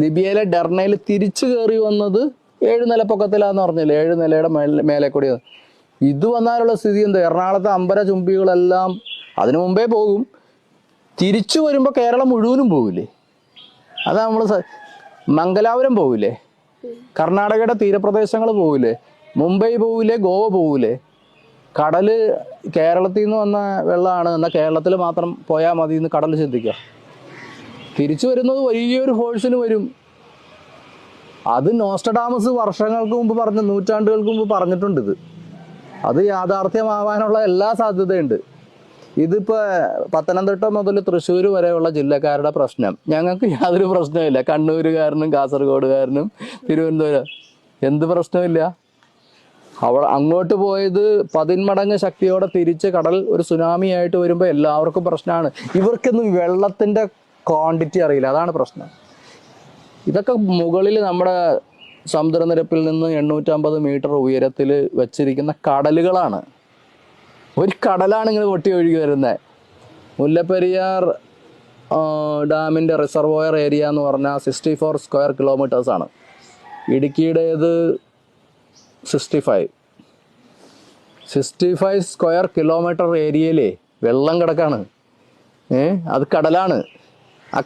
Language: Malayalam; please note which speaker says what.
Speaker 1: ലിബിയയിലെ ഡെർണയിൽ തിരിച്ചു കയറി വന്നത് ഏഴ് നില പൊക്കത്തിലാന്ന് പറഞ്ഞില്ലേ? ഏഴ് നിലയുടെ മേലെ മേലെ കൂടി ഇത് വന്നാലുള്ള സ്ഥിതി എന്താ? എറണാകുളത്തെ അമ്പര ചുംബികളെല്ലാം അതിനു മുമ്പേ പോകും. തിരിച്ചു വരുമ്പോൾ കേരളം മുഴുവനും പോകില്ലേ അതാ നമ്മൾ മംഗലാപുരം പോകില്ലേ കർണാടകയുടെ തീരപ്രദേശങ്ങൾ പോകില്ലേ മുംബൈ പോകില്ലേ ഗോവ പോകില്ലേ കടൽ കേരളത്തിൽ നിന്ന് വന്ന വെള്ളമാണ് എന്നാൽ കേരളത്തിൽ മാത്രം പോയാൽ മതി എന്ന് കടൽ ചിന്തിക്കുക. തിരിച്ചു വരുന്നത് വലിയൊരു ഫോഴ്സിന് വരും. അത് നോസ്റ്റഡാമസ് വർഷങ്ങൾക്ക് മുമ്പ് പറഞ്ഞ നൂറ്റാണ്ടുകൾക്ക് മുമ്പ് പറഞ്ഞിട്ടുണ്ട് ഇത്. അത് യാഥാർത്ഥ്യമാവാനുള്ള എല്ലാ സാധ്യതയുണ്ട്. ഇതിപ്പോ പത്തനംതിട്ട മുതൽ തൃശ്ശൂർ വരെയുള്ള ജില്ലക്കാരുടെ പ്രശ്നം. ഞങ്ങൾക്ക് യാതൊരു പ്രശ്നമില്ല കണ്ണൂരുകാരനും കാസർഗോഡുകാരനും തിരുവനന്തപുരം. എന്ത് പ്രശ്നമില്ല അവ അങ്ങോട്ട് പോയത് പതിന്മടങ്ങ് ശക്തിയോടെ തിരിച്ച് കടൽ ഒരു സുനാമി ആയിട്ട് വരുമ്പോൾ എല്ലാവർക്കും പ്രശ്നമാണ്. ഇവർക്കൊന്നും വെള്ളത്തിന്റെ ക്വാണ്ടിറ്റി അറിയില്ല. അതാണ് പ്രശ്നം. ഇതൊക്കെ മുകളിൽ നമ്മുടെ സമുദ്രനിരപ്പിൽ നിന്ന് എണ്ണൂറ്റമ്പത് മീറ്റർ ഉയരത്തിൽ വെച്ചിരിക്കുന്ന കടലുകളാണ്. ഒരു കടലാണ് ഇങ്ങനെ പൊട്ടി ഒഴുകി വരുന്നത് മുല്ലപ്പെരിയാർ ഡാമിന്റെ റിസർവോയർ ഏരിയ എന്ന് പറഞ്ഞാൽ സിക്സ്റ്റി ഫോർ സ്ക്വയർ കിലോമീറ്റേഴ്സാണ് ഇടുക്കിയുടേത് sixty five sixty five square kilometre ഏരിയയിലേ വെള്ളം കിടക്കാണ്. ഏ അത് കടലാണ്. a